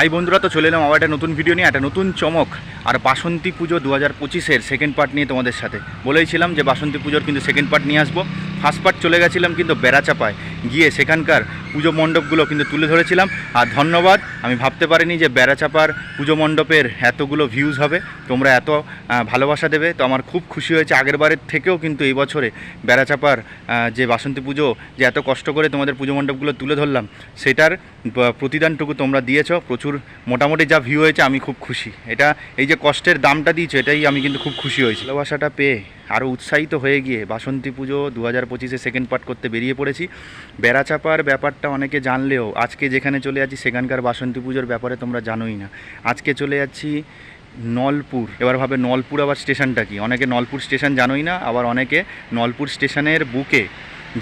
High বন্ধুরা, তো চলে এলাম আবার একটা নতুন ভিডিও নিয়ে, একটা নতুন চমক আর বাসন্তী পুজো দু হাজার পঁচিশের সেকেন্ড পার্ট নিয়ে তোমাদের সাথে। বলেইছিলাম যে বাসন্তী পুজোর কিন্তু সেকেন্ড পার্ট নিয়ে আসব। ফার্স্ট পার্ট চলে গেছিলাম কিন্তু বেড়াচাপায়। গিয়ে সেখানকার পুজো মণ্ডপগুলো কিন্তু তুলে ধরেছিলাম। আর ধন্যবাদ, আমি ভাবতে পারিনি যে বেড়াচাপার পুজো মণ্ডপের এতগুলো ভিউজ হবে। তোমরা এত ভালোবাসা দেবে। তো আমার খুব খুশি হয়েছে আগের বারের থেকেও কিন্তু এই বছরে বেড়াচাপার যে বাসন্তী পুজো, যে এত কষ্ট করে তোমাদের পুজো মণ্ডপগুলো তুলে ধরলাম, সেটার প্রতিদানটুকু তোমরা দিয়েছ। প্রচুর, মোটামুটি যা ভিউ হয়েছে আমি খুব খুশি। এটা, এই যে কষ্টের দামটা দিয়েছ, এটাই আমি কিন্তু খুব খুশি হয়েছি। ভালোবাসাটা পেয়ে আরও উৎসাহিত হয়ে গিয়ে বাসন্তী পুজো দু হাজার পঁচিশে সেকেন্ড পার্ট করতে বেরিয়ে পড়েছি। বেড়াচাপার ব্যাপারটা অনেকে জানলেও, আজকে যেখানে চলে যাচ্ছি সেখানকার বাসন্তী পুজোর ব্যাপারে তোমরা জানোই না। আজকে চলে যাচ্ছি নলপুর। এবার ভাবে নলপুর আবার স্টেশনটা কি? অনেকে নলপুর স্টেশন জানোই না, আবার অনেকে নলপুর স্টেশনের বুকে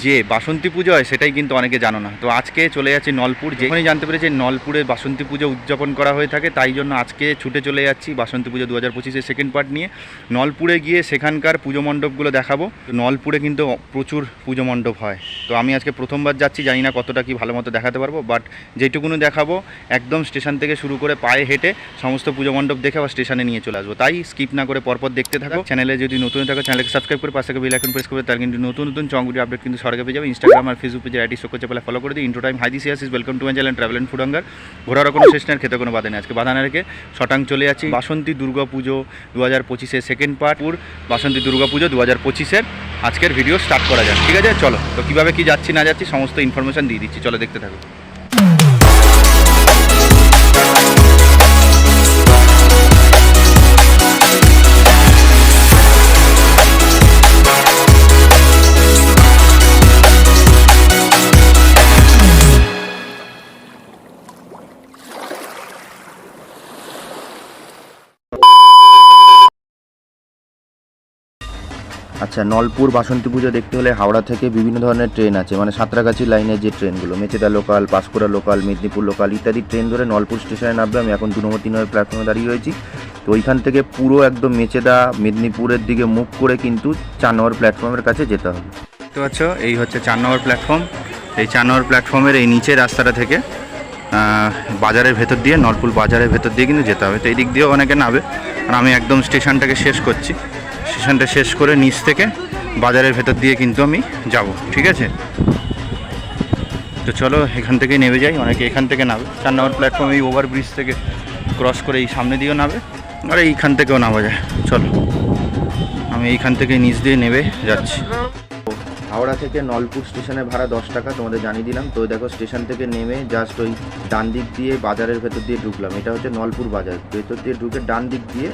যে বাসন্তী পুজো হয় সেটাই কিন্তু অনেকে জানো না। তো আজকে চলে যাচ্ছি নলপুর। যেখানে জানতে পেরেছি নলপুরে বাসন্তী পুজো উদযাপন করা হয়ে থাকে তাই জন্য আজকে ছুটে চলে যাচ্ছি বাসন্তী পুজো দু হাজার পঁচিশের সেকেন্ড পার্ট নিয়ে। নলপুরে গিয়ে সেখানকার পুজো মণ্ডপগুলো দেখাবো। নলপুরে কিন্তু প্রচুর পুজো মণ্ডপ হয়। তো আমি আজকে প্রথমবার যাচ্ছি জানি না কতটা কি ভালো মতো দেখাতে পারব বাট যেটুকুনি দেখাবো একদম স্টেশন থেকে শুরু করে পায়ে হেঁটে সমস্ত পুজো মণ্ডপ দেখে আবার স্টেশনে নিয়ে চলে আসব। তাই স্কিপ না করে পরপর দেখতে থাকো। চ্যানেলে যদি নতুন থাকো চ্যানেলকে সাবস্ক্রাইব করে পাশে বেল আইকন প্রেস করবে তার কিন্তু নতুন নতুন চঙ্গুরি আপডেট কিন্তু সরকার পেয়ে যাবে ইনস্টাগ্রাম আর ফেসবুক পেজে আইডি শো করছে, পেলে ফলো করে দিই intro time hi there this is welcome to my channel travel and food hunger ঘোরার কোনো শেষ নেই খেতে কোনো বাধা নেই। আজকে বাধা না রেখে শটাং চলে যাচ্ছি। বাসন্তী দুর্গা পুজো দু হাজার পঁচিশের সেকেন্ড পার্ট পুর বাসন্তী দুর্গা পুজো দু হাজার পঁচিশের। আজকের ভিডিও স্টার্ট করা যাক। ঠিক আছে? চলো। তো কীভাবে কী যাচ্ছি, না যাচ্ছি, সমস্ত ইনফরমেশন দিয়ে দিচ্ছি। চলো, দেখতে থাকো। আচ্ছা নলপুর বাসন্তী পুজো দেখতে হলে হাওড়া থেকে বিভিন্ন ধরনের ট্রেন আছে। মানে সাঁতরাগাছি লাইনের যে ট্রেনগুলো, Mecheda local, Panskura local, Medinipur local ইত্যাদি ট্রেন ধরে নলপুর স্টেশনে নামবে। আমি এখন দু নম্বর তিন নম্বর প্ল্যাটফর্মে দাঁড়িয়ে রয়েছি। তো ওইখান থেকে পুরো একদম মেচেদা, মেদিনীপুরের দিকে মুখ করে কিন্তু চার নম্বর প্ল্যাটফর্মের কাছে যেতে হবে। দেখতে পাচ্ছ, এই হচ্ছে চার নম্বর প্ল্যাটফর্ম। এই চার নম্বর প্ল্যাটফর্মের এই নিচের রাস্তাটা থেকে বাজারের ভেতর দিয়ে, নলপুর বাজারের ভেতর দিয়ে কিন্তু যেতে হবে। তো এই দিক দিয়েও অনেকে নাবে আর আমি একদম স্টেশনটাকে শেষ করছি। স্টেশনটা শেষ করে নিচ থেকে বাজারের ভেতর দিয়ে কিন্তু আমি যাব, ঠিক আছে? তো চলো, এখান থেকে নেমে যাই, অনেকে এখান থেকে নামে। চার নম্বর প্ল্যাটফর্ম এই ওভারব্রিজ থেকে ক্রস করে এই সামনে দিয়েও নামে, আর এইখান থেকেও নামা যায়। চলো, আমি এইখান থেকে নিচ দিয়ে নেবে যাচ্ছি। হাওড়া থেকে নলপুর স্টেশনে ভাড়া দশ টাকা, তোমাদের জানিয়ে দিলাম। তো দেখো, স্টেশন থেকে নেমে জাস্ট ওই ডান দিক দিয়ে বাজারের ভেতর দিয়ে ঢুকলাম। এটা হচ্ছে নলপুর বাজার। ভেতর দিয়ে ঢুকে ডান দিক দিয়ে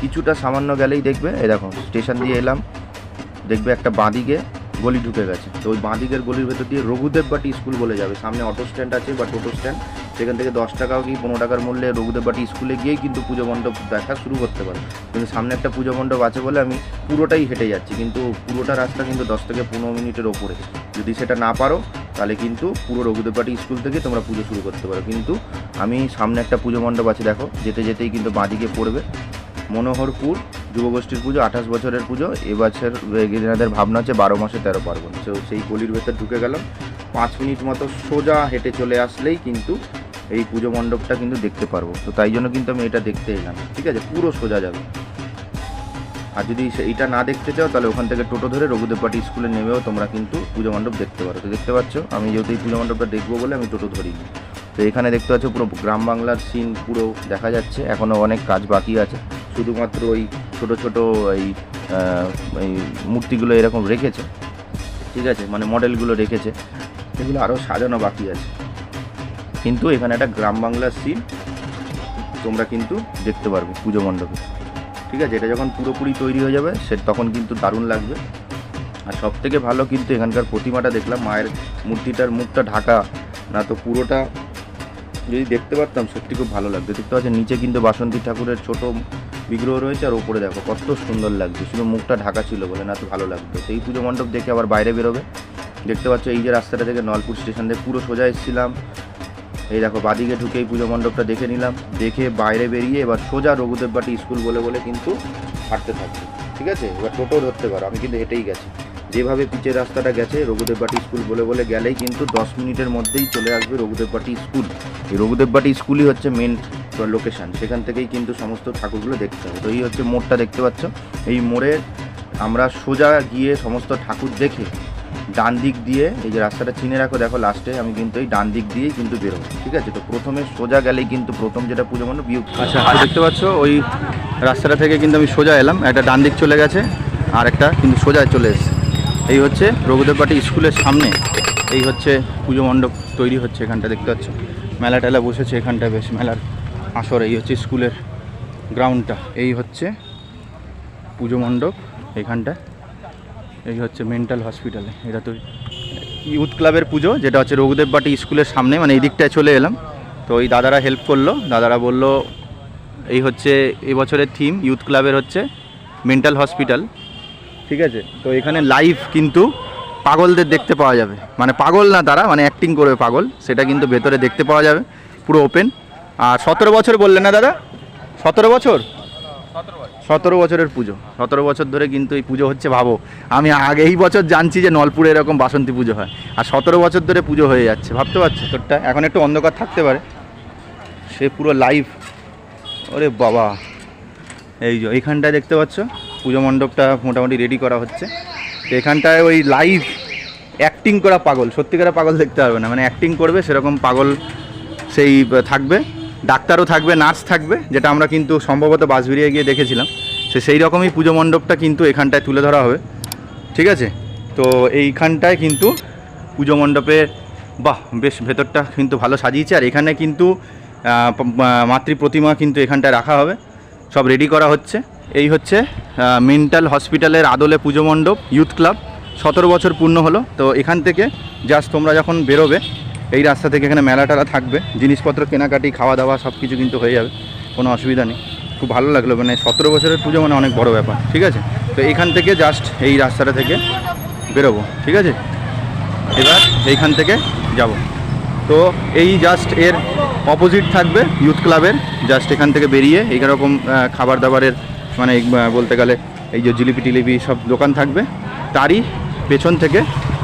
কিছুটা সামান্য গেলেই দেখবে, এই দেখো, স্টেশন দিয়ে এলাম। দেখবে একটা বাঁদিকে গলি ঢুকে গেছে। তো ওই বাঁদিকের গলির ভেতর দিয়ে রঘুদেব বাটি স্কুল বলে যাবে। সামনে অটো স্ট্যান্ড আছে বা টোটো স্ট্যান্ড সেখান থেকে দশ টাকা কি পনেরো টাকার মূল্যে রঘুদেব বাটি স্কুলে গিয়েই কিন্তু পুজো মণ্ডপ দেখা শুরু করতে পারো। কিন্তু সামনে একটা পুজো মণ্ডপ আছে বলে আমি পুরোটাই হেঁটে যাচ্ছি। কিন্তু পুরোটা রাস্তা কিন্তু দশ থেকে পনেরো মিনিটের ওপরে। যদি সেটা না পারো, তাহলে কিন্তু পুরো রঘুদেব বাটি স্কুল থেকে তোমরা পুজো শুরু করতে পারো। কিন্তু আমি সামনে একটা পুজো মণ্ডপ আছে, দেখো। যেতে যেতেই কিন্তু বাঁদিকে পড়বে। মনোহরপুর যুবগোষ্ঠীর পুজো, আঠাশ বছরের পুজো। এবছর এনাদের ভাবনা হচ্ছে বারো মাসে তেরো পার্বণ। তো সেই গলির ভেতর ঢুকে গেলাম। পাঁচ মিনিট মতো সোজা হেঁটে চলে আসলেই কিন্তু এই পুজো মণ্ডপটা কিন্তু দেখতে পারব। তো তাই জন্য কিন্তু আমি এটা দেখতে এলাম। ঠিক আছে? পুরো সোজা যাবে। আর যদি এইটা না দেখতে চাও, তাহলে ওখান থেকে টোটো ধরে রঘুদেব পাটি স্কুলে নেমেও তোমরা কিন্তু পুজো মণ্ডপ দেখতে পারো। তো দেখতে পাচ্ছ, আমি যেহেতু এই পুজো মণ্ডপটা দেখব বলে আমি টোটো ধরিনি। তো এখানে দেখতে পাচ্ছ পুরো গ্রাম বাংলার সিন পুরো দেখা যাচ্ছে। এখনও অনেক কাজ বাকি আছে। শুধুমাত্র ওই ছোট ছোট এই এই মূর্তিগুলো এরকম রেখেছে। ঠিক আছে মানে মডেলগুলো রেখেছে। এগুলো আরও সাজানো বাকি আছে। কিন্তু এখানে একটা গ্রাম বাংলার সিন তোমরা কিন্তু দেখতে পারবে পুজো মণ্ডপে। ঠিক আছে? এটা যখন পুরোপুরি তৈরি হয়ে যাবে, সে তখন কিন্তু দারুণ লাগবে। আর সব থেকে ভালো কিন্তু এখানকার প্রতিমাটা দেখলাম, মায়ের মূর্তিটার মুখটা ঢাকা, না তো পুরোটা যদি দেখতে পারতাম, সত্যি খুব ভালো লাগতো। দেখতে পাচ্ছেন, নিচে কিন্তু বাসন্তী ঠাকুরের ছোট বিগ্রহ রয়েছে, আর ওপরে দেখো, কত সুন্দর লাগছে। শুধু মুখটা ঢাকা ছিল বলে না, তো ভালো লাগতো। এই পুজো মণ্ডপ দেখে আবার বাইরে বেরোবে। দেখতে পাচ্ছ, এই যে রাস্তাটা থেকে নলপুর স্টেশন থেকে পুরো সোজা এসেছিলাম। এই দেখো, বাদিকে ঢুকে এই পুজো মণ্ডপটা দেখে নিলাম। দেখে বাইরে বেরিয়ে এবার সোজা রঘুদেব বাটি স্কুল বলে বলে কিন্তু হাঁটতে থাকবে। ঠিক আছে? এবার টোটো ধরতে পারো। আমি কিন্তু হেঁটেই গেছি। যেভাবে পিচের রাস্তাটা গেছে রঘুদেব বাটি স্কুল বলে বলে গেলেই কিন্তু দশ মিনিটের মধ্যেই চলে আসবে রঘুদেববাটি স্কুল। এই রঘুদেব বাটি স্কুলই হচ্ছে মেন লোকেশান সেখান থেকেই কিন্তু সমস্ত ঠাকুরগুলো দেখতে হবে। তো এই হচ্ছে মোড়টা দেখতে পাচ্ছ। এই মোড়ে আমরা সোজা গিয়ে সমস্ত ঠাকুর দেখে ডান দিক দিয়ে এই যে রাস্তাটা চিনে রাখো দেখো লাস্টে আমি কিন্তু এই ডান দিক দিয়েই কিন্তু বেরোবো ঠিক আছে? তো প্রথমে সোজা গেলেই কিন্তু প্রথম যেটা পুজো মণ্ডপ ভিউ আচ্ছা দেখতে পাচ্ছ ওই রাস্তাটা থেকে কিন্তু আমি সোজা এলাম একটা ডান দিক চলে গেছে আর একটা কিন্তু সোজা চলে এসেছে। এই হচ্ছে রঘুদেববাটি স্কুলের সামনে এই হচ্ছে পুজো মণ্ডপ তৈরি হচ্ছে এখানটা দেখতে পাচ্ছ? মেলা টেলা বসেছে এখানটা বেশ মেলার আসর এই হচ্ছে স্কুলের গ্রাউন্ডটা এই হচ্ছে পুজো মণ্ডপ এখানটা এই হচ্ছে মেন্টাল হসপিটালে এটা তো ইউথ ক্লাবের পুজো, যেটা হচ্ছে রঘুদেববাটি স্কুলের সামনে মানে এই দিকটায় চলে এলাম। তো ওই দাদারা হেল্প করল। দাদারা বলল, এই হচ্ছে এবছরের থিম ইউথ ক্লাবের হচ্ছে মেন্টাল হসপিটাল ঠিক আছে? তো এখানে লাইভ কিন্তু পাগলদের দেখতে পাওয়া যাবে। মানে পাগল না তারা মানে অ্যাক্টিং করবে পাগল। সেটা কিন্তু ভেতরে দেখতে পাওয়া যাবে, পুরো ওপেন আর সতেরো বছর বললেন না দাদা? সতেরো বছর? সতেরো বছরের পুজো। সতেরো বছর ধরে কিন্তু এই পুজো হচ্ছে ভাবো। আমি আগে এই বছর জানছি যে নলপুরে এরকম বাসন্তী পুজো হয়। আর সতেরো বছর ধরে পুজো হয়ে যাচ্ছে। ভাবতে পারছ? তোরটা এখন একটু অন্ধকার থাকতে পারে। সে পুরো লাইভ ওরে বাবা। এই যে এইখানটায় দেখতে পাচ্ছ? পুজো মণ্ডপটা মোটামুটি রেডি করা হচ্ছে। তো এখানটায় ওই লাইভ অ্যাক্টিং করা পাগল। সত্যিকারের পাগল দেখতে পারবে না। মানে অ্যাক্টিং করবে, সেরকম পাগল সেই থাকবে। ডাক্তারও থাকবে, নার্স থাকবে, যেটা আমরা কিন্তু সম্ভবত বাসবিরিয়ে গিয়ে দেখেছিলাম। সে সেই রকমই পুজো মণ্ডপটা কিন্তু এখানটায় তুলে ধরা হবে। ঠিক আছে? তো এইখানটায় কিন্তু পুজো মণ্ডপে, বাহ, বেশ ভেতরটা কিন্তু ভালো সাজিয়েছে। আর এখানে কিন্তু মাতৃ প্রতিমা কিন্তু এখানটায় রাখা হবে। সব রেডি করা হচ্ছে। এই হচ্ছে মেন্টাল হসপিটালের আদলে পুজো মণ্ডপ ইউথ ক্লাব সতেরো বছর পূর্ণ হলো। তো এখান থেকে জাস্ট তোমরা যখন বেরোবে এই রাস্তা থেকে এখানে মেলা টেলা থাকবে, জিনিসপত্র কেনাকাটি, খাওয়া দাওয়া সব কিছু কিন্তু হয়ে যাবে, কোনো অসুবিধা নেই। খুব ভালো লাগল মানে সতেরো বছরের পুজো মানে অনেক বড় ব্যাপার, ঠিক আছে? তো এখান থেকে জাস্ট এই রাস্তাটা থেকে বেরোবো, ঠিক আছে? এবার এইখান থেকে যাব। তো এই জাস্ট এর অপোজিট থাকবে ইউথ ক্লাবের জাস্ট এখান থেকে বেরিয়ে এই রকম খাবার দাবারের মানে বলতে গেলে এই যে জিলিপি টিলিপি সব দোকান থাকবে, তারই পেছন থেকে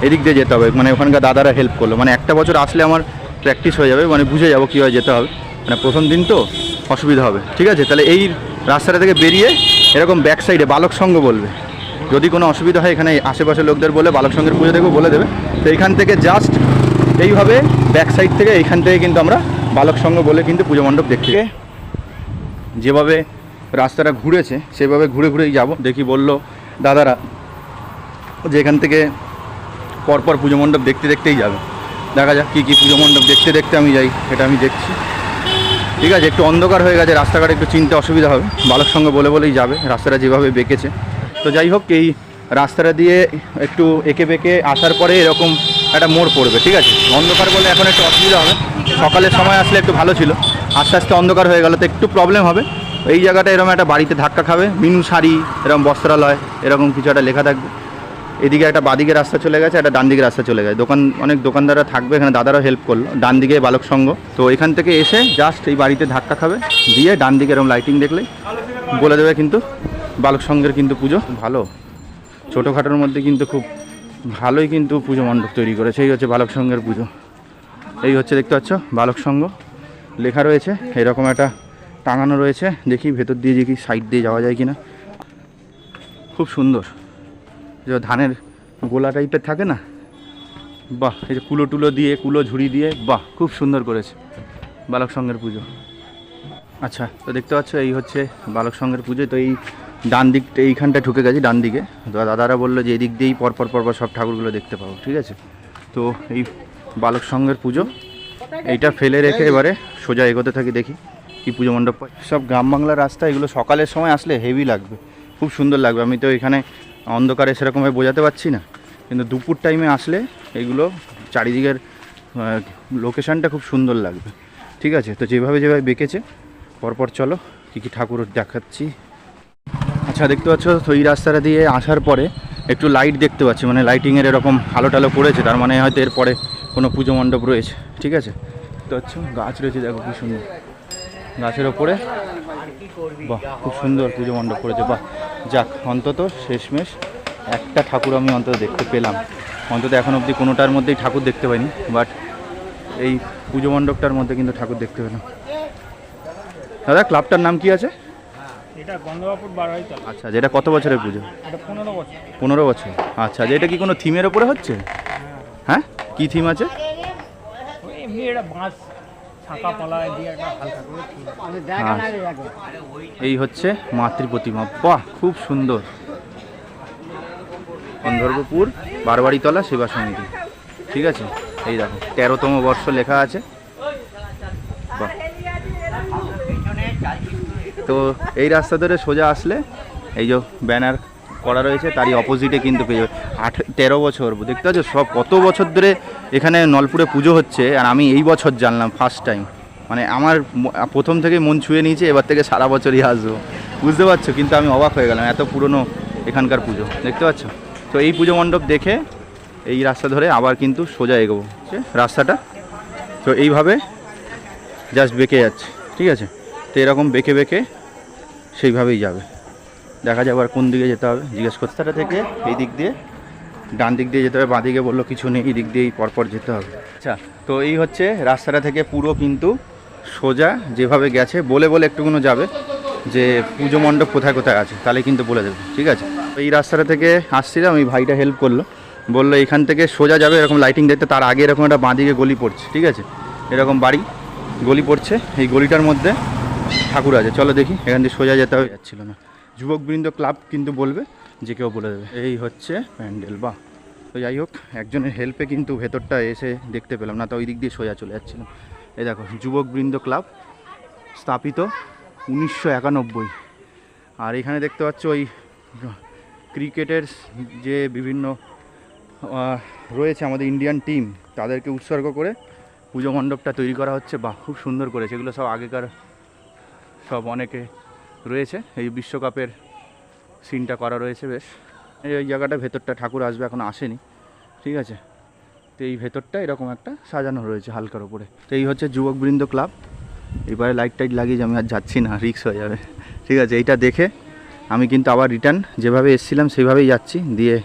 এদিক দিয়ে যেতে হবে। মানে ওখানকার দাদারা হেল্প করল। মানে একটা বছর আসলে আমার প্র্যাকটিস হয়ে যাবে মানে বুঝে যাব কীভাবে যেতে হবে। মানে প্রথম দিন তো অসুবিধা হবে। ঠিক আছে? তাহলে এই রাস্তাটা থেকে বেরিয়ে এরকম ব্যাক সাইডে বালক সঙ্গ বলবে। যদি কোনো অসুবিধা হয় এখানে আশেপাশের লোকদের বলে বালক সঙ্গের পুজো দেখব বলে দেবে। তো এইখান থেকে জাস্ট এইভাবে ব্যাক সাইড থেকে এইখান থেকে কিন্তু আমরা বালক সঙ্গ বলে কিন্তু পুজো মণ্ডপ দেখতে যেভাবে রাস্তাটা ঘুরেছে, সেভাবে ঘুরে ঘুরেই যাব। দেখি বলল দাদারা যে এখান থেকে পরপর পুজো মণ্ডপ দেখতে দেখতেই যাবে। দেখা যাক কী কী পুজো মণ্ডপ দেখতে দেখতে আমি যাই সেটা আমি দেখছি। ঠিক আছে, একটু অন্ধকার হয়ে গেছে, রাস্তাঘাট একটু চিনতে অসুবিধা হবে। বালক সঙ্গে বলে বলেই যাবে, রাস্তাটা যেভাবে বেঁকেছে। তো যাই হোক, এই রাস্তাটা দিয়ে একটু এঁকে বেঁকে আসার পরে এরকম একটা মোড় পড়বে, ঠিক আছে? অন্ধকার বলে এখন একটু অসুবিধা হবে। সকালের সময় আসলে একটু ভালো ছিল। আস্তে আস্তে অন্ধকার হয়ে গেল তো একটু প্রবলেম হবে। এই জায়গাটা এরকম একটা বাড়িতে ধাক্কা খাবে। মিনু শাড়ি, এরকম বস্ত্রালয়, এরকম কিছু একটা লেখা থাকবে। এদিকে একটা বাদিকে রাস্তা চলে গেছে, একটা ডান দিকে রাস্তা চলে গেছে। দোকান, অনেক দোকানদাররা থাকবে, এখানে দাদারাও হেল্প করল। ডান দিকে বালক সংঘ। তো এখান থেকে এসে জাস্ট এই বাড়িতে ধাক্কা খাবে, দিয়ে ডান দিকে এরকম লাইটিং দেখলে বলে দেবে কিন্তু বালক সংঘের কিন্তু পুজো ভালো। ছোটোখাটোর মধ্যে কিন্তু খুব ভালোই কিন্তু পুজো মণ্ডপ তৈরি করেছে, এই হচ্ছে বালক সংঘের পুজো। এই হচ্ছে দেখতে পাচ্ছ, বালক সংঘ। লেখা রয়েছে, এরকম একটা টাঙানো রয়েছে, দেখি ভেতর দিয়ে দেখি সাইড দিয়ে যাওয়া যায় কিনা। খুব সুন্দর। যে ধানের গোলা টাইপের থাকে না? বাহ, এই যে কুলো টুলো দিয়ে, কুলো ঝুড়ি দিয়ে, বাহ, খুব সুন্দর করেছে। বালক সঙ্গের পুজো। আচ্ছা তো দেখতে পাচ্ছ, এই হচ্ছে বালক সঙ্গের পুজো। তো এই ডান দিকটা এইখানটা ঢুকে গেছি, ডান দিকে। তো দাদারা বলল যে এদিক দিয়েই পরপর পরপর সব ঠাকুরগুলো দেখতে পাবো, ঠিক আছে? তো এই বালক সঙ্গের পুজো, এইটা ফেলে রেখে এবারে সোজা এগোতে থাকি, দেখি কি পুজো মণ্ডপ সব গ্রাম বাংলার রাস্তা, এগুলো সকালের সময় আসলে হেভি লাগবে, খুব সুন্দর লাগবে। আমি তো এখানে অন্ধকারে সেরকমভাবে বোঝাতে পারছি না। কিন্তু দুপুর টাইমে আসলে এগুলো চারিদিকের লোকেশানটা খুব সুন্দর লাগবে। ঠিক আছে? তো যেভাবে যেভাবে বেঁকেছে, পরপর চলো, কী কী ঠাকুর দেখাচ্ছি। আচ্ছা দেখতে পাচ্ছ এই রাস্তাটা দিয়ে আসার পরে একটু লাইট দেখতে পাচ্ছি। মানে লাইটিংয়ের এরকম আলো টালো পড়েছে, তার মানে হয়তো এরপরে কোনো পুজো মণ্ডপ রয়েছে। ঠিক আছে? তো হচ্ছে গাছ রয়েছে, দেখো কি সুন্দর। গাছের ওপরে। বাহ খুব সুন্দর পুজো মণ্ডপ করেছে। বাহ যাক অন্তত শেষমেশ একটা ঠাকুর আমি অন্তত দেখতে পেলাম। অন্তত এখন অবধি কোনোটার মধ্যেই ঠাকুর দেখতে পাইনি বাট এই পুজো মণ্ডপটার মধ্যে কিন্তু ঠাকুর দেখতে পেলাম। দাদা ক্লাবটার নাম কি আছে? এটা গন্ধবাপুর বারোই আচ্ছা যেটা কত বছরের পুজো? পনেরো বছর। পনেরো বছর। আচ্ছা যে এটা কি কোনো থিমের ওপরে হচ্ছে? হ্যাঁ কি থিম আছে? এমনি এটা বাঁশ। এই হচ্ছে মাতৃ প্রতিমা। বাহ খুব সুন্দর। গন্ধর্বপুর বারবাড়িতলা সেবা সমিতি। ঠিক আছে? এই দেখো তেরোতম বর্ষ লেখা আছে। বাহ। তো এই রাস্তা ধরে সোজা আসলে এই যে ব্যানার করা রয়েছে তারই অপোজিটে কিন্তু পেয়ে যাবে। আট তেরো বছর দেখতে পাচ্ছ সব কত বছর ধরে এখানে নলপুরে পুজো হচ্ছে আর আমি এই বছর জানলাম ফার্স্ট টাইম মানে আমার প্রথম থেকে মন ছুঁয়ে নিয়েছে, এবার থেকে সারা বছরই আসব। বুঝতে পারছ? কিন্তু আমি অবাক হয়ে গেলাম, এত পুরনো এখানকার পুজো, দেখতে পাচ্ছ? তো এই পুজো মণ্ডপ দেখে এই রাস্তা ধরে আবার কিন্তু সোজা এগোবো রাস্তাটা। তো এইভাবে জাস্ট বেঁকে যাচ্ছে, ঠিক আছে? তো এরকম বেঁকে বেঁকে সেইভাবেই যাবে। দেখা যাবে আর কোন দিকে যেতে হবে। জিজ্ঞেস করতে থেকে এই দিক দিয়ে ডান দিক দিয়ে যেতে হবে, বাঁ দিকে বলল কিছু নেই, এই দিক দিয়েই পরপর যেতে হবে। আচ্ছা তো এই হচ্ছে রাস্তাটা থেকে পুরো কিন্তু সোজা যেভাবে গেছে, বলে বলে একটুকুনো যাবে যে পুজো মণ্ডপ কোথায় কোথায় আছে, তাহলে কিন্তু বলে দেবে, ঠিক আছে? এই রাস্তাটা থেকে আসছিলাম ওই ভাইটা হেল্প করল, বলল এখান থেকে সোজা যাবে, এরকম লাইটিং দেখতে, তার আগে এরকম একটা বাঁ দিকে গলি পড়ছে, ঠিক আছে? এরকম বাড়ি, গলি পড়ছে, এই গলিটার মধ্যে ঠাকুর আছে, চলো দেখি, এখান দিয়ে সোজা যেতে হবে, যাচ্ছিল না। যুবকবৃন্দ ক্লাব কিন্তু বলবে যে কেউ বলে দেবে। এই হচ্ছে প্যান্ডেল, বাহ। তো যাই হোক, একজনের হেল্পে কিন্তু ভেতরটা এসে দেখতে পেলাম না, তো ওই দিক দিয়ে সোজা চলে যাচ্ছিলাম এই দেখো, যুবকবৃন্দ ক্লাব স্থাপিত উনিশশো একানব্বই। আর এখানে দেখতে পাচ্ছ ওই ক্রিকেটের যে বিভিন্ন রয়েছে আমাদের ইন্ডিয়ান টিম তাদেরকে উৎসর্গ করে পুজো মণ্ডপটা তৈরি করা হচ্ছে। বাহ, খুব সুন্দর করেছে। এগুলো সব আগেকার সব অনেকে রয়েছে। এই বিশ্বকাপের সিনটা করা রয়েছে বেশ। এই ওই জায়গাটা ভেতরটা ঠাকুর আসবে এখন আসেনি। ঠিক আছে? তো এই ভেতরটা এরকম একটা সাজানো রয়েছে হালকার উপরে। তো এই হচ্ছে যুবকবৃন্দ ক্লাব। এবারে লাইট টাইট লাগিয়ে যে আমি আর যাচ্ছি না রিক্স হয়ে যাবে। ঠিক আছে এইটা দেখে আমি কিন্তু আবার রিটার্ন যেভাবে এসেছিলাম সেইভাবেই যাচ্ছি। দিয়ে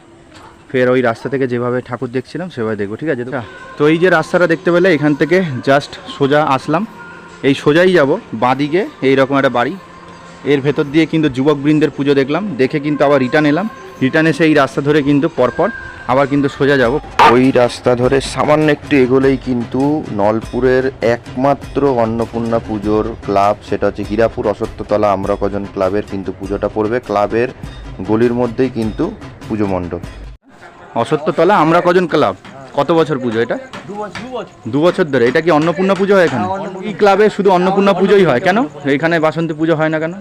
ফের ওই রাস্তা থেকে যেভাবে ঠাকুর দেখছিলাম সেভাবে দেখব। ঠিক আছে? তো? তো এই যে রাস্তাটা দেখতে পেলে এখান থেকে জাস্ট সোজা আসলাম। এই সোজাই যাব বাঁদিকে এইরকম একটা বাড়ি। এর ভেতর দিয়ে কিন্তু যুবকবৃন্দের পুজো দেখলাম দেখে কিন্তু আবার রিটার্ন এলাম। রিটার্ন এসে এই রাস্তা ধরে কিন্তু পরপর আবার কিন্তু সোজা যাব। ওই রাস্তা ধরে সামান্য একটু এগোলেই কিন্তু নলপুরের একমাত্র অন্নপূর্ণা পুজোর ক্লাব সেটা হচ্ছে হীরাপুর অসত্যতলা আমরা কজন ক্লাবের কিন্তু পুজোটা পড়বে। ক্লাবের গলির মধ্যেই কিন্তু পুজো মণ্ডপ। অসত্যতলা আমরা কজন ক্লাব। কত বছর পুজো এটা? দু বছর ধরে। এটা কি অন্নপূর্ণা পুজো হয় এখানে? এই ক্লাবে শুধু অন্নপূর্ণা পুজোই হয় কেন? এখানে বাসন্তী পুজো হয় না কেন?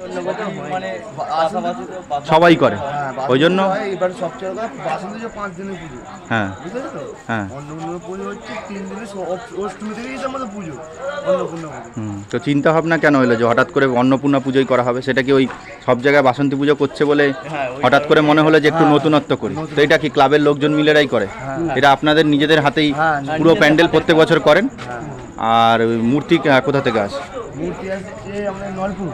সবাই করে। ওই জন্য এবার সবচেয়ে বাসন্তী পাঁচ দিনের পুজো। হ্যাঁ। বুঝলেন তো? হ্যাঁ। অন্নপূর্ণা পুজো হচ্ছে তিন দিনের অষ্টমী থেকেই আমাদের পুজো হুম, তো চিন্তা ভাবনা কেন হলো যে হঠাৎ করে অন্নপূর্ণা পুজোই করা হবে? সেটা কি ওই সব জায়গায় বাসন্তী পুজো করছে বলে হঠাৎ করে মনে হলো যে একটু নতুনত্ব করি? তো এটা কি ক্লাবের লোকজন মিলেরাই করে? এটা আপনাদের নিজেদের হাতেই পুরো প্যান্ডেল প্রত্যেক বছর করেন? আর মূর্তি কোথা থেকে আসে? মূর্তি আসছে আমাদের নলপুর।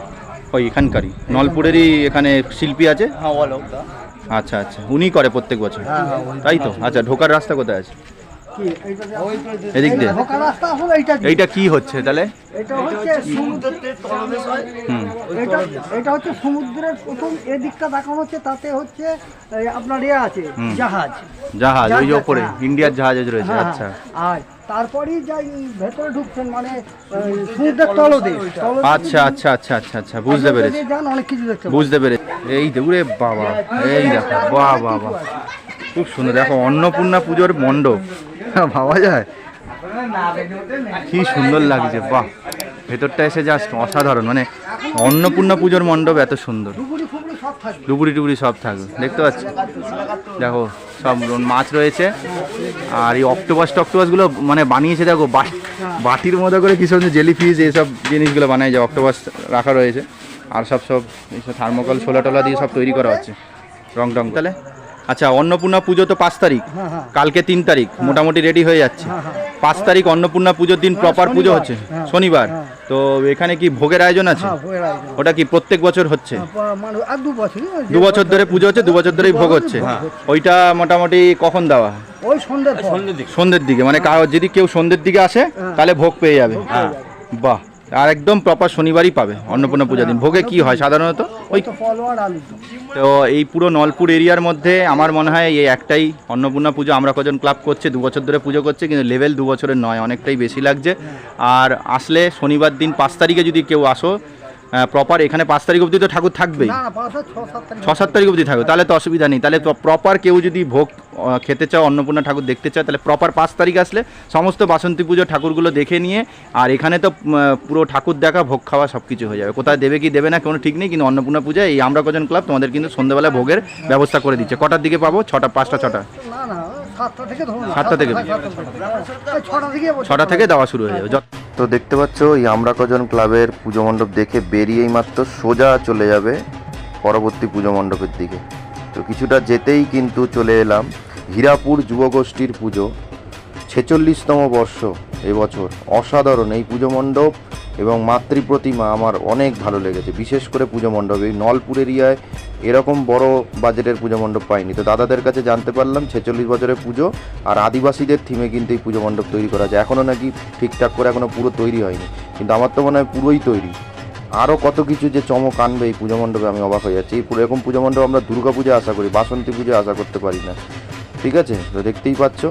ওই এখানকারই। নলপুরেরই এখানে শিল্পী আছে? আচ্ছা আচ্ছা। উনি করে প্রত্যেক বছর? তাই তো? আচ্ছা ঢোকার রাস্তা কোথায় আছে? এদিক দিয়ে। ঢোকার রাস্তা আসলে এইটা। কি? হচ্ছে তাহলে? এটা হচ্ছে সমুদ্রের তলদেশ। হয় হুম। এটা এটা হচ্ছে সমুদ্রের প্রথম এদিকটা দেখানো হচ্ছে তাতে হচ্ছে আপনার ইয়ে আছে জাহাজ। জাহাজ ওই যে ওপরে হ্যাঁ। ইন্ডিয়ার জাহাজ রয়েছে হ্যাঁ, আচ্ছা। আর তারপরেই যাই ভেতরে ঢুকছেন মানে সমুদ্রের তলদেশ। তলদেশ আচ্ছা আচ্ছা আচ্ছা আচ্ছা আচ্ছা বুঝতে পেরেছি। যান অনেক কিছু দেখতে বুঝতে পেরেছি। এই দেখুরে বাবা এই দেখো বাহ বাহ বাহ। খুব সুন্দর দেখো অন্নপূর্ণা পুজোর মণ্ডপ। হ্যাঁ, ভাবা যায়? কি সুন্দর লাগছে বাহ। ভেতরটা এসে জাস্ট অসাধারণ মানে অন্নপূর্ণা পুজোর মণ্ডপ এত সুন্দর। ডুবুরি ডুবুরি সব থাকবে। দেখতে পাচ্ছ? দেখো, সব মাছ রয়েছে। আর এই অক্টোপাস টক্টোপাসগুলো মানে বানিয়েছে, দেখো বাটির মতো করে কি সুন্দর জেলি ফিস এইসব জিনিসগুলো বানায় যায় অক্টোপাস রাখা রয়েছে। আর সব সব থার্মোকল ছোলা টোলা দিয়ে সব তৈরি করা হচ্ছে। রং টং তাহলে আচ্ছা অন্নপূর্ণা পুজো তো পাঁচ তারিখ। হ্যাঁ হ্যাঁ। কালকে তিন তারিখ মোটামুটি রেডি হয়ে যাচ্ছে। হ্যাঁ, হ্যাঁ। পাঁচ তারিখ অন্নপূর্ণা পুজোর দিন হ্যাঁ, প্রপার পুজো হচ্ছে হ্যাঁ, শনিবার। হ্যাঁ। তো এখানে কি ভোগের আয়োজন আছে? হ্যাঁ ভোগের আয়োজন। ওটা কি প্রত্যেক বছর হচ্ছে? হ্যাঁ, মানে দু বছর ধরে পুজো হচ্ছে দু বছর ধরেই ভোগ হচ্ছে। ওইটা মোটামুটি কখন দেওয়া? সন্ধ্যের দিকে। মানে কারও যদি কেউ সন্ধ্যের দিকে আসে তাহলে ভোগ পেয়ে যাবে। হ্যাঁ। বাহ। আর একদম প্রপার শনিবারই পাবে অন্নপূর্ণা পূজা দিন। ভোগে কি হয় সাধারণত? ওই তো এই পুরো নলপুর এরিয়ার মধ্যে আমার মনে হয় এই একটাই অন্নপূর্ণা পুজো। আমরা কজন ক্লাব করছে দু বছর ধরে পুজো করছে কিন্তু লেভেল দু বছরের নয় অনেকটাই বেশি লাগছে। আর আসলে শনিবার দিন পাঁচ তারিখে যদি কেউ আসো প্রপার এখানে পাঁচ তারিখ অবধি তো ঠাকুর থাকবেই। ছ সাত তারিখ। অবধি থাকবে তাহলে তো অসুবিধা নেই। তাহলে প্রপার কেউ যদি ভোগ খেতে চাও অন্নপূর্ণা ঠাকুর দেখতে চাও তাহলে প্রপার পাঁচ তারিখ আসলে সমস্ত বাসন্তী পুজো ঠাকুরগুলো দেখে নিয়ে আর এখানে তো পুরো ঠাকুর দেখা ভোগ খাওয়া সব কিছু হয়ে যাবে। কোথায় দেবে কি দেবে না কোনো ঠিক নেই কিন্তু অন্নপূর্ণা পূজায় এই আমরা কজন ক্লাব তোমাদের কিন্তু সন্ধ্যাবেলা ভোগের ব্যবস্থা করে দিচ্ছে। কটার দিকে পাবো? ছটা পাঁচটা ছটা। না না সাতটা থেকে ধরুন সাতটা ছটা থেকে ছটা থেকে দেওয়া শুরু হয়ে যাবে। তো দেখতে পাচ্ছ এই আমরা কজন ক্লাবের পুজো মণ্ডপ দেখে বেরিয়েই মাত্র সোজা চলে যাবে পরবর্তী পুজো মণ্ডপের দিকে। তো কিছুটা যেতেই কিন্তু চলে এলাম। হীরাপুর যুবগোষ্ঠীর পুজো ছেচল্লিশতম বর্ষ। এবছর অসাধারণ এই পুজো মণ্ডপ এবং মাতৃ প্রতিমা আমার অনেক ভালো লেগেছে। বিশেষ করে পুজো মণ্ডপ, এই নলপুর এরিয়ায় এরকম বড় বাজেটের পুজো মণ্ডপ পাইনি। তো দাদাদের কাছে জানতে পারলাম, ছেচল্লিশ বছরের পুজো আর আদিবাসীদের থিমে কিন্তু এই পুজো মণ্ডপ তৈরি করা আছে। এখনও নাকি ঠিকঠাক করে এখনও পুরো তৈরি হয়নি। কিন্তু আমার তো মনে হয় পুরোই তৈরি। আরও কত কিছু যে চমক আনবে এই পুজো মণ্ডপে আমি অবাক হয়ে যাচ্ছি। এই এরকম পুজো মণ্ডপ আমরা দুর্গা পুজো আশা করি, বাসন্তী পুজো আশা করতে পারি না। ঠিক আছে? তো দেখতেই পাচ্ছ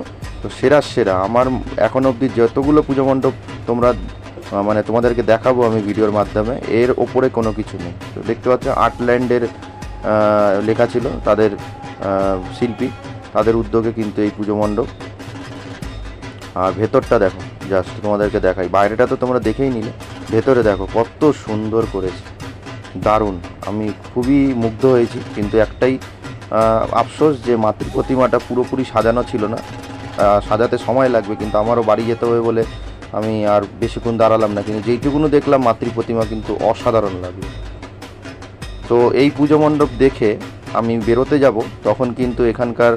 তো সেরা সেরা। আমার এখন অবধি যতগুলো পুজো মণ্ডপ তোমরা মানে তোমাদেরকে দেখাবো আমি ভিডিওর মাধ্যমে, এর ওপরে কোনো কিছু নেই। তো দেখতে পাচ্ছ, আর্টল্যান্ডের লেখা ছিল তাদের শিল্পী। তাদের উদ্যোগে কিন্তু এই পুজো মণ্ডপ। আর ভেতরটা দেখো জাস্ট তোমাদেরকে দেখাই। বাইরেটা তো তোমরা দেখেই নিলে। ভেতরে দেখো, কত সুন্দর করেছে। দারুণ। আমি খুবই মুগ্ধ হয়েছি। কিন্তু একটাই আফসোস যে মাতৃ প্রতিমাটা পুরোপুরি সাজানো ছিল না। সাজাতে সময় লাগবে, কিন্তু আমারও বাড়ি যেতে হবে বলে আমি আর বেশিক্ষণ দাঁড়ালাম না। কিন্তু যেইটুকুনো দেখলাম, মাতৃ প্রতিমা কিন্তু অসাধারণ লাগল। তো এই পুজো মণ্ডপ দেখে আমি বেরোতে যাব, তখন কিন্তু এখানকার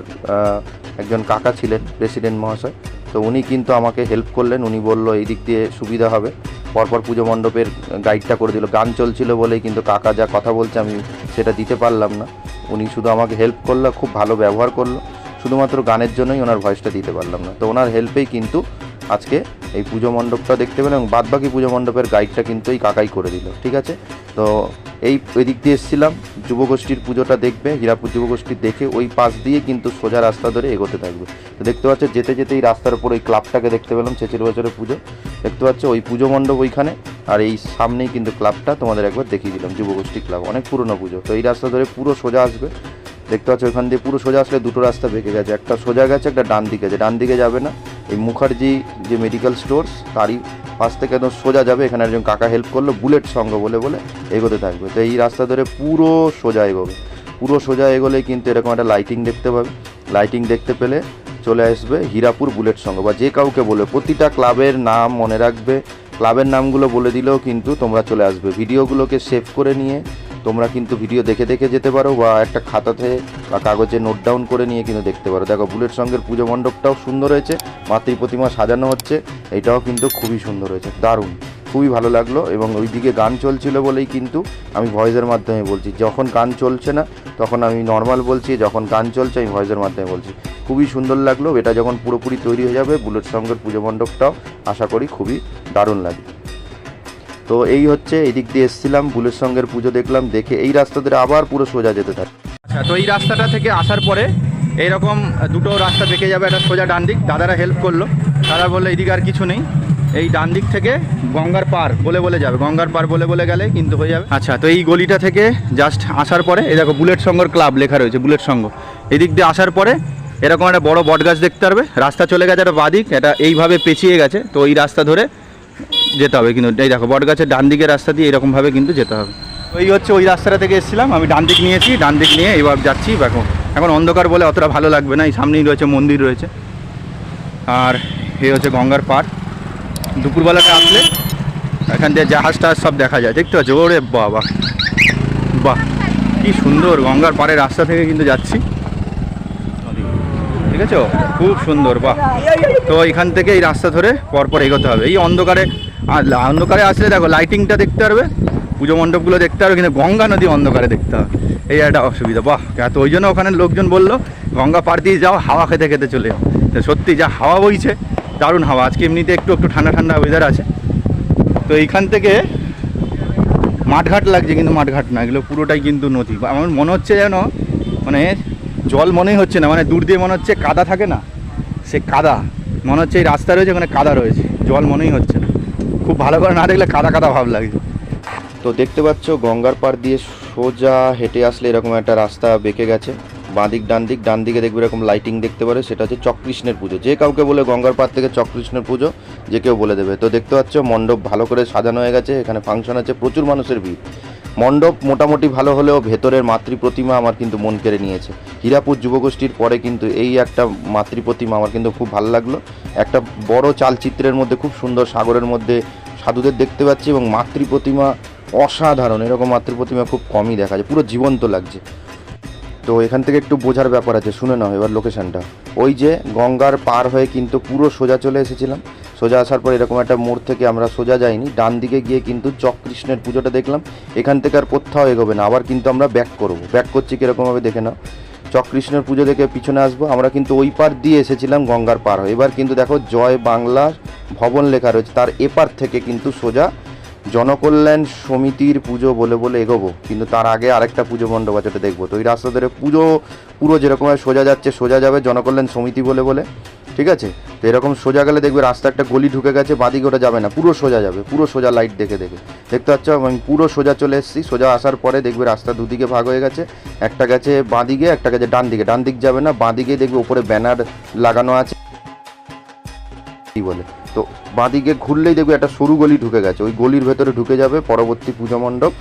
একজন কাকা ছিলেন, প্রেসিডেন্ট মহাশয়। তো উনি কিন্তু আমাকে হেল্প করলেন, উনি বলল এই দিক দিয়ে সুবিধা হবে। পরপর পুজো মণ্ডপের গাইডটা করে দিল। গান চলছিল বলেই কিন্তু কাকা যা কথা বলছে আমি সেটা দিতে পারলাম না। উনি শুধু আমাকে হেল্প করল, খুব ভালো ব্যবহার করল। শুধুমাত্র গানের জন্যই ওনার ভয়েসটা দিতে পারলাম না। তো ওনার হেল্পেই কিন্তু আজকে এই পুজো মণ্ডপটা দেখতে পেলাম এবং বাদবাকি পুজো মণ্ডপের গাইডটা কিন্তু এই কাকাই করে দিল, ঠিক আছে? তো এই ওই দিক দিয়ে এসেছিলাম যুবগোষ্ঠীর পুজোটা দেখবে, হীরাপুর যুবগোষ্ঠী দেখে ওই পাশ দিয়ে কিন্তু সোজা রাস্তা ধরে এগোতে থাকবে। তো দেখতে পাচ্ছ, যেতে যেতে এই রাস্তার উপর ওই ক্লাবটাকে দেখতে পেলাম ছেচের বছরের পুজো। দেখতে পাচ্ছ, ওই পুজো মণ্ডপ ওইখানে, আর এই সামনেই কিন্তু ক্লাবটা তোমাদের একবার দেখিয়ে দিলাম যুবগোষ্ঠী ক্লাব অনেক পুরনো পুজো। তো এই রাস্তা ধরে পুরো সোজা আসবে। দেখতে পাচ্ছ ওখান দিয়ে পুরো সোজা আসলে দুটো রাস্তা বেঁকে গেছে। একটা সোজা গেছে, একটা ডান দিকে আছে ডান দিকে যাবে না, এই মুখার্জি যে মেডিকেল স্টোর্স তারই পাশ থেকে একদম সোজা যাবে। এখানে একজন কাকা হেল্প করল বুলেট সঙ্গ বলে বলে এগোতে থাকবে। তো এই রাস্তা ধরে পুরো সোজা এগোবে। পুরো সোজা এগোলেই কিন্তু এরকম একটা লাইটিং দেখতে পাবে। লাইটিং দেখতে পেলে চলে আসবে হীরাপুর বুলেট সঙ্গ বা যে কাউকে বলবে প্রতিটা ক্লাবের নাম মনে রাখবে। ক্লাবের নামগুলো বলে দিলেও কিন্তু তোমরা চলে আসবে। ভিডিওগুলোকে সেভ করে নিয়ে তোমরা কিন্তু ভিডিও দেখে দেখে যেতে পারো বা একটা খাতাতে বা কাগজে নোট ডাউন করে নিয়ে কিন্তু দেখতে পারো। দেখো, বুলেট সঙ্গের পুজো মণ্ডপটাও সুন্দর হয়েছে, মাতৃ প্রতিমা সাজানো হচ্ছে, এটাও কিন্তু খুবই সুন্দর হয়েছে, দারুণ, খুবই ভালো লাগল এবং ওইদিকে গান চলছিল বলেই কিন্তু আমি ভয়েসের মাধ্যমে বলছি। যখন গান চলছে না, তখন আমি নর্মাল বলছি, যখন গান চলছে আমি ভয়েসের মাধ্যমে বলছি। খুবই সুন্দর লাগল, এটা যখন পুরোপুরি তৈরি হয়ে যাবে, বুলেট সঙ্গের পুজো মণ্ডপটাও আশা করি খুবই দারুণ লাগবে। তো এই হচ্ছে এদিক দিয়ে এসেছিলাম বুলের সঙ্গের পুজো দেখলাম দেখে এই রাস্তা ধরে আবার পুরো সোজা যেতে থাকে। আচ্ছা তো এই রাস্তাটা থেকে আসার পরে এইরকম দুটো রাস্তা বেঁকে যাবে একটা সোজা ডান দিক। দাদারা হেল্প করল। তারা বলল এইদিকে আর কিছু নেই। এই ডান দিক থেকে গঙ্গার পার বলে বলে যাবে। গঙ্গার পার বলে বলে গেলে কিন্তু হয়ে যাবে। আচ্ছা তো এই গলিটা থেকে জাস্ট আসার পরে এই দেখো বুলেট সঙ্গর ক্লাব লেখা রয়েছে বুলেট সঙ্গ। এদিক দিয়ে আসার পরে এরকম একটা বড় বট গাছ দেখতে পারবে। রাস্তা চলে গেছে একটা বাদিক এটা এইভাবে পেঁচিয়ে গেছে। তো এই রাস্তা ধরে যেতে হবে কিন্তু, এই দেখো, বটগাছের ডান দিকের রাস্তা দিয়ে এরকমভাবে কিন্তু যেতে হবে। ওই হচ্ছে ওই রাস্তাটা থেকে এসেছিলাম, আমি ডান দিক নিয়েছি, ডান দিক নিয়ে এবার যাচ্ছি এখন এখন অন্ধকার বলে অতটা ভালো লাগবে না, এই সামনেই রয়েছে মন্দির রয়েছে। আর এই হচ্ছে গঙ্গার পাড় দুপুরবেলাটা আসলে এখান দিয়ে জাহাজ টাহাজ সব দেখা যায়, দেখতে পাচ্ছ? ওরে বাবা, বাহ, কি সুন্দর গঙ্গার পাড়ের রাস্তা থেকে কিন্তু যাচ্ছি। ঠিক আছে? খুব সুন্দর, বাহ। তো এখান থেকে এই রাস্তা ধরে পরপর এগোতে হবে। এই অন্ধকারে আর অন্ধকারে আসলে দেখো লাইটিংটা দেখতে পারবে, পুজো মণ্ডপগুলো দেখতে পারবে, কিন্তু গঙ্গা নদী অন্ধকারে দেখতে হবে। এই একটা অসুবিধা, বাহ! এত, ওই জন্য ওখানে লোকজন বলল, গঙ্গা পার দিয়ে যাও, হাওয়া খেতে খেতে চলে যাও। তো সত্যি যা হাওয়া বইছে, দারুণ হাওয়া। আজকে এমনিতে একটু একটু ঠান্ডা ঠান্ডা ওয়েদার আছে। তো এইখান থেকে মাঠঘাট লাগছে, কিন্তু মাঠঘাট না, এগুলো পুরোটাই কিন্তু নদী। আমার মনে হচ্ছে যেন মানে জল মনেই হচ্ছে না মানে দূর দিয়ে মনে হচ্ছে কাদা থাকে না, সে কাদা। মনে হচ্ছে এই রাস্তা রয়েছে, ওখানে কাদা রয়েছে, জল মনেই হচ্ছে খুব ভালো করে না দেখলে কাদা কাদা ভাব লাগে। তো দেখতে পাচ্ছ, গঙ্গার পার দিয়ে সোজা হেঁটে আসলে এরকম একটা রাস্তা বেঁকে গেছে। বাঁদিক ডান দিক ডান দিকে দেখবে এরকম লাইটিং দেখতে পারে, সেটা হচ্ছে চক্রকৃষ্ণের পুজো। যে কাউকে বলে গঙ্গার পার থেকে চক্রকৃষ্ণের পুজো, যে কেউ বলে দেবে। তো দেখতে পাচ্ছ, মণ্ডপ ভালো করে সাজানো হয়ে গেছে, এখানে ফাংশন আছে, প্রচুর মানুষের ভিড়। মণ্ডপ মোটামুটি ভালো হলেও ভেতরের মাতৃ প্রতিমা আমার কিন্তু মন কেড়ে নিয়েছে। হীরাপুর যুবগোষ্ঠীর পরে কিন্তু এই একটা মাতৃ প্রতিমা আমার কিন্তু খুব ভালো লাগল। একটা বড় চালচিত্রের মধ্যে, খুব সুন্দর সাগরের মধ্যে সাধুদের দেখতে পাচ্ছি এবং মাতৃ প্রতিমা অসাধারণ। এরকম মাতৃ প্রতিমা খুব কমই দেখা যায়। পুরো জীবন্ত লাগছে। তো এখান থেকে একটু বোঝার ব্যাপার আছে, শুনে নাও এবার লোকেশনটা ওই যে গঙ্গার পার হয়ে কিন্তু পুরো সোজা চলে এসেছিলাম। সোজা আসার পর এরকম একটা মোড় থেকে আমরা সোজা যাইনি, ডান দিকে গিয়ে কিন্তু চক্কৃষ্ণের পুজোটা দেখলাম। এখান থেকে আর কোথাও এগোবে না, আবার কিন্তু আমরা ব্যাক করব। ব্যাক করছি কীরকমভাবে দেখে নাও। চক্কৃষ্ণের পুজো দেখে পিছনে আসব। আমরা কিন্তু ওই পার দিয়ে এসেছিলাম গঙ্গার পার হয়ে। এবার কিন্তু দেখো জয় বাংলা ভবন লেখা রয়েছে, তার এপার থেকে কিন্তু সোজা জনকল্যাণ সমিতির পুজো বলে বলে এগোবো, কিন্তু তার আগে আরেকটা পুজো মণ্ডপ আছে ওটা দেখব। তো ওই রাস্তা ধরে পুজো পুরো যেরকম সোজা যাচ্ছে, সোজা যাবে জনকল্যাণ সমিতি বলে বলে, ঠিক আছে? তো এরকম সোজা গেলে দেখবে রাস্তা একটা গলি ঢুকে গেছে, বাদিকে ওটা যাবে না, পুরো সোজা যাবে, পুরো সোজা লাইট দেখে দেখে। দেখতে পাচ্ছ? আমি পুরো সোজা চলে এসেছি, সোজা আসার পরে দেখবে রাস্তা দুদিকে ভাগ হয়ে গেছে, একটা গেছে বাঁদিকে, একটা গেছে ডান দিকে ডান দিক যাবে না বাঁদিকে দেখবে ওপরে ব্যানার লাগানো আছে বলে? তো বাঁদিকে ঘুরলেই দেখবে একটা সরু গলি ঢুকে গেছে। ওই গলির ভেতরে ঢুকে যাবে পরবর্তী পুজো মণ্ডপ।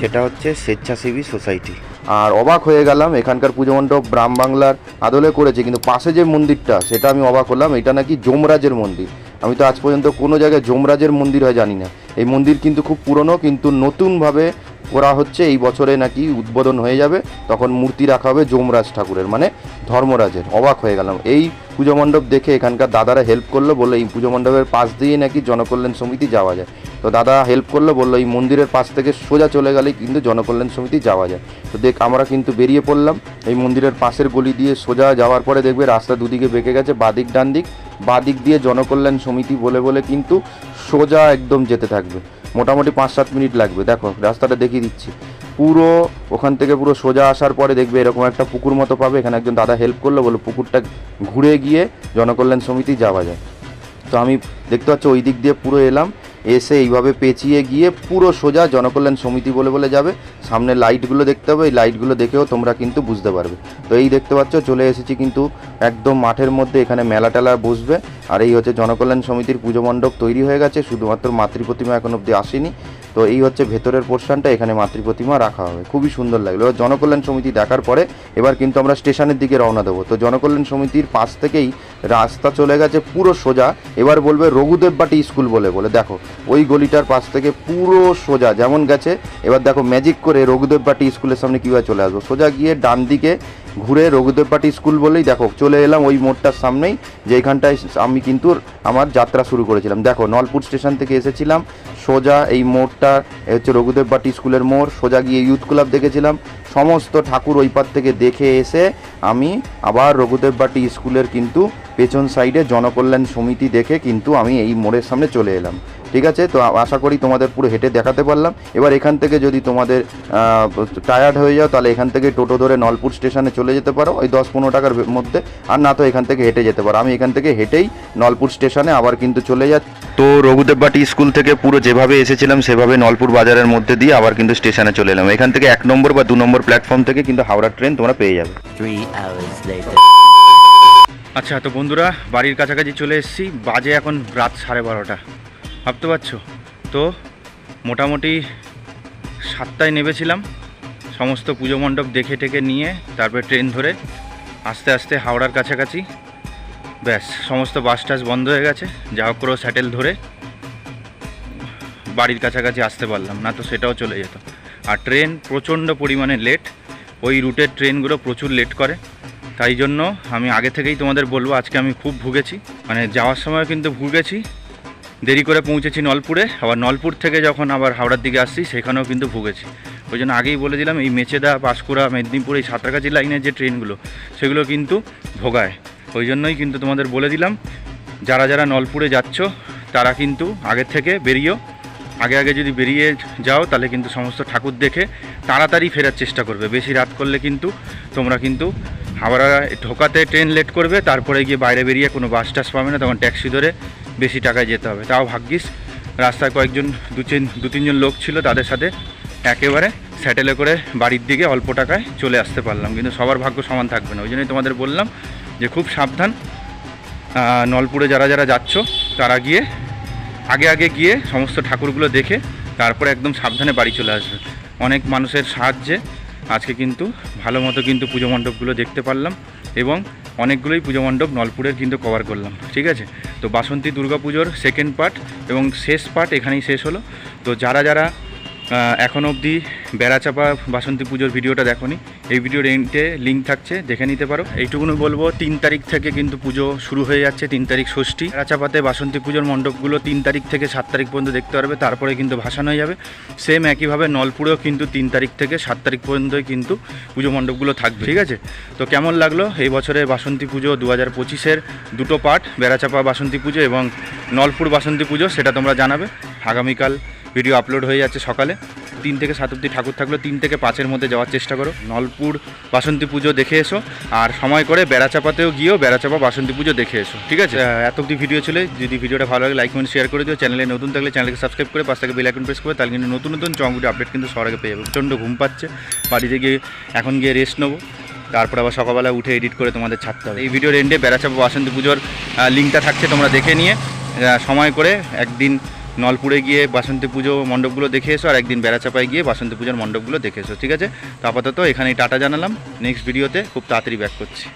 যেটা হচ্ছে স্বেচ্ছাসেবী সোসাইটি। আর অবাক হয়ে গেলাম এখানকার পুজো মণ্ডপ গ্রাম বাংলার আদলে করেছে কিন্তু পাশে যে মন্দিরটা সেটা আমি অবাক হলাম এটা নাকি যমরাজের মন্দির। আমি তো আজ পর্যন্ত কোনো জায়গায় যমরাজের মন্দির হয় জানি না। এই মন্দির কিন্তু খুব পুরনো কিন্তু নতুনভাবে করা হচ্ছে এই বছরে নাকি উদ্বোধন হয়ে যাবে, তখন মূর্তি রাখা হবে যমরাজ ঠাকুরের মানে ধর্মরাজের। অবাক হয়ে গেলাম। এই পুজো মণ্ডপ দেখে এখানকার দাদারা হেল্প করল, বলল এই পুজো মণ্ডপের পাশ দিয়ে নাকি জনকল্যাণ সমিতি যাওয়া যায়। তো দাদা হেল্প করল, বলল এই মন্দিরের পাশ থেকে সোজা চলে গেলেই কিন্তু জনকল্যাণ সমিতি যাওয়া যায়। তো দেখ, আমরা কিন্তু বেরিয়ে পড়লাম। এই মন্দিরের পাশের গলি দিয়ে সোজা যাওয়ার পরে দেখবে রাস্তা দুদিকে বেঁকে গেছে, বাদিক ডান দিক বাদিক দিয়ে জনকল্যাণ সমিতি বলে বলে কিন্তু সোজা একদম যেতে থাকবে। মোটামুটি পাঁচ সাত মিনিট লাগবে। দেখো, রাস্তাটা দেখিয়ে দিচ্ছি। পুরো, ওখান থেকে পুরো সোজা আসার পরে দেখবে এরকম একটা পুকুর মতো পাবে। এখানে একজন দাদা হেল্প করল বলো পুকুরটা ঘুরে গিয়ে জনকল্যাণ সমিতি যাওয়া যায়। তো আমি দেখতে পাচ্ছি, ওই দিক দিয়ে পুরো এলাম। এসে এইভাবে পেঁচিয়ে গিয়ে পুরো সোজা জনকল্যাণ সমিতি বলে বলে যাবে। সামনে লাইটগুলো দেখতে হবে, এই লাইটগুলো দেখেও তোমরা কিন্তু বুঝতে পারবে। তো এই দেখতে পাচ্ছ, চলে এসেছি কিন্তু একদম মাঠের মধ্যে, এখানে মেলা টেলা বসবে। আর এই হচ্ছে জনকল্যাণ সমিতির পুজো মণ্ডপ তৈরি হয়ে গেছে, শুধুমাত্র মাতৃপ্রতিমা এখন অবধি আসেনি। তো এই হচ্ছে ভেতরের পোর্শনটা এখানে মাতৃ প্রতিমা রাখা হবে। খুবই সুন্দর লাগল। এবার জনকল্যাণ সমিতি দেখার পরে এবার কিন্তু আমরা স্টেশনের দিকে রওনা দেবো। তো জনকল্যাণ সমিতির পাশ থেকেই রাস্তা চলে গেছে পুরো সোজা। এবার বলবে রঘুদেব বাটি স্কুল বলে বলে দেখো, ওই গলিটার পাশ থেকে পুরো সোজা যেমন গেছে। এবার দেখো ম্যাজিক করে রঘুদেব বাটি স্কুলের সামনে কীভাবে চলে আসব। সোজা গিয়ে ডান দিকে ঘুরে রঘুদেব পাটি স্কুল বলেই দেখো, চলে এলাম ওই মোড়টার সামনেই যেখানটায় আমি কিন্তু আমার যাত্রা শুরু করেছিলাম। দেখো, নলপুর স্টেশন থেকে এসেছিলাম, সোজা এই মোড়টা হচ্ছে রঘুদেব বাটি স্কুলের মোড়, সোজা গিয়ে ইউথ ক্লাব দেখেছিলাম। সমস্ত ঠাকুর ওই পার থেকে দেখে এসে আমি আবার রঘুদেব বাটি স্কুলের কিন্তু পেছন সাইডে জনকল্যাণ সমিতি দেখে কিন্তু আমি এই মোড়ের সামনে চলে এলাম। ঠিক আছে? তো আশা করি তোমাদের পুরো হেঁটে দেখাতে পারলাম। এবার এখান থেকে যদি তোমাদের টায়ার্ড হয়ে যাও তাহলে এখান থেকে টোটো ধরে নলপুর স্টেশনে চলে যেতে পারো। ওই দশ পনেরো টাকার মধ্যে। আর না তো এখান থেকে হেঁটে যেতে পারো। আমি এখান থেকে হেঁটেই নলপুর স্টেশনে আবার কিন্তু চলে যাচ্ছি। তো রঘুদেব বাটি স্কুল থেকে পুরো যেভাবে এসেছিলাম সেভাবে নলপুর বাজারের মধ্যে দিয়ে আবার কিন্তু স্টেশনে চলে এলাম। এখান থেকে এক নম্বর বা দু নম্বর প্ল্যাটফর্ম থেকে কিন্তু হাওড়ার ট্রেন তোমরা পেয়ে যাবে. আচ্ছা তো বন্ধুরা, বাড়ির কাছাকাছি চলে এসেছি। বাজে এখন রাত সাড়ে বারোটা। ভাবতে পারছ? তো মোটামুটি সাতটায় নেমেছিলাম। সমস্ত পুজো মণ্ডপ দেখে টেকে নিয়ে, তারপরে ট্রেন ধরে আস্তে আস্তে হাওড়ার কাছাকাছি। ব্যাস, সমস্ত বাস টাস বন্ধ হয়ে গেছে। যা হোক করে স্যাটেল ধরে বাড়ির কাছাকাছি আসতে পারলাম, না তো সেটাও চলে যেত। আর ট্রেন প্রচণ্ড পরিমাণে লেট ওই রুটের ট্রেনগুলো প্রচুর লেট করে। তাই জন্য আমি আগে থেকেই তোমাদের বলব, আজকে আমি খুব ভুগেছি। মানে যাওয়ার সময় কিন্তু ভুগেছি। দেরি করে পৌঁছেছি নলপুরে। আবার নলপুর থেকে যখন আবার হাওড়ার দিকে আসছি, সেখানেও কিন্তু ভুগেছি। ওই জন্য আগেই বলে দিলাম, এই মেচেদা, পাঁশকুড়া, মেদিনীপুর, এই সাঁতরাগাছি লাইনের যে ট্রেনগুলো, সেগুলো কিন্তু ভোগায়। ওই জন্যই কিন্তু তোমাদের বলে দিলাম, যারা যারা নলপুরে যাচ্ছ, তারা কিন্তু আগের থেকে বেরিয়েও, আগে আগে যদি বেরিয়ে যাও, তাহলে কিন্তু সমস্ত ঠাকুর দেখে তাড়াতাড়ি ফেরার চেষ্টা করবে। বেশি রাত করলে কিন্তু তোমরা কিন্তু হাওড়া ঢোকাতে ট্রেন লেট করবে, তারপরে গিয়ে বাইরে বেরিয়ে কোনো বাস টাস পাবে না, তখন ট্যাক্সি ধরে বেশি টাকায় যেতে হবে। তাও ভাগ্যিস, রাস্তায় কয়েকজন, দু তিন, দু তিনজন লোক ছিল তাদের সাথে একেবারে স্যাটেলে করে বাড়ির দিকে অল্প টাকায় চলে আসতে পারলাম। কিন্তু সবার ভাগ্য সমান থাকবে না। ওই জন্যই তোমাদের বললাম যে খুব সাবধান নলপুরে যারা যারা যাচ্ছ, তারা গিয়ে, আগে আগে গিয়ে সমস্ত ঠাকুরগুলো দেখে তারপরে একদম সাবধানে বাড়ি চলে আসবে। অনেক মানুষের সাহায্যে আজকে কিন্তু ভালো মতো কিন্তু পুজো মণ্ডপগুলো দেখতে পারলাম এবং অনেকগুলোই পুজো মণ্ডপ নলপুরের কিন্তু কভার করলাম। ঠিক আছে? তো বাসন্তী দুর্গা পুজোর সেকেন্ড পার্ট এবং শেষ পার্ট এখানেই শেষ হলো। তো যারা যারা এখন অবধি বেড়াচাপা বাসন্তী পুজোর ভিডিওটা দেখোনি। এই ভিডিওর এন্টে লিঙ্ক থাকছে, দেখে নিতে পারো। এইটুকুনি বলব, তিন তারিখ থেকে কিন্তু পুজো শুরু হয়ে যাচ্ছে, তিন তারিখ ষষ্ঠী। বেড়াচাপাতে বাসন্তী পুজোর মণ্ডপগুলো তিন তারিখ থেকে সাত তারিখ পর্যন্ত দেখতে পারবে, তারপরে কিন্তু ভাসানো হয়ে যাবে। সেম একইভাবে নলপুরেও কিন্তু তিন তারিখ থেকে সাত তারিখ পর্যন্তই কিন্তু পুজো মণ্ডপগুলো থাকবে, ঠিক আছে? তো কেমন লাগল এই বছরে বাসন্তী পুজো দু হাজার পঁচিশের দুটো পার্ট, বেড়াচাপা বাসন্তী পুজো এবং নলপুর বাসন্তী পুজো, সেটা তোমরা জানাবে। আগামীকাল ভিডিও আপলোড হয়ে যাচ্ছে সকালে। তিন থেকে সাত অব্দি ঠাকুর থাকল। তিন থেকে পাঁচের মধ্যে যাওয়ার চেষ্টা করো। নলপুর বাসন্তী পুজো দেখে এসো। আর সময় করে বেড়াচাপাতেও গিয়েও বেড়াচাপা বাসন্তী পুজো দেখে এসো। ঠিক আছে? এত অব্দি ভিডিও ছিল। যদি ভিডিওটা ভালো লাগে লাইক কমেন্ট শেয়ার করে দিও। চ্যানেলে নতুন থাকলে চ্যানেলকে সাবস্ক্রাইব করে পাশ থেকে বেল আইকন প্রেস করে তাহলে কিন্তু নতুন নতুন চং ভিডিও আপডেট কিন্তু সবার আগে পেয়ে যাবে। প্রচণ্ড ঘুম পাচ্ছে। বাড়িতে গিয়ে এখন গিয়ে রেস্ট নেব। তারপর আবার সকালবেলা উঠে এডিট করে তোমাদের ছাড়তে হবে। এই ভিডিওর এন্ডে বেড়াচাপা বাসন্তী পুজোর লিঙ্কটা থাকছে তোমরা দেখে নিয়ে। সময় করে একদিন নলপুরে গিয়ে বাসন্তী পুজো মণ্ডপগুলো দেখে এসো, আর একদিন বেড়াচাপায় গিয়ে বাসন্তী পুজোর মণ্ডপগুলো দেখে এসো, ঠিক আছে? তো আপাতত এখানেই টাটা জানালাম। নেক্সট ভিডিওতে খুব তাড়াতাড়ি ব্যাক করছি।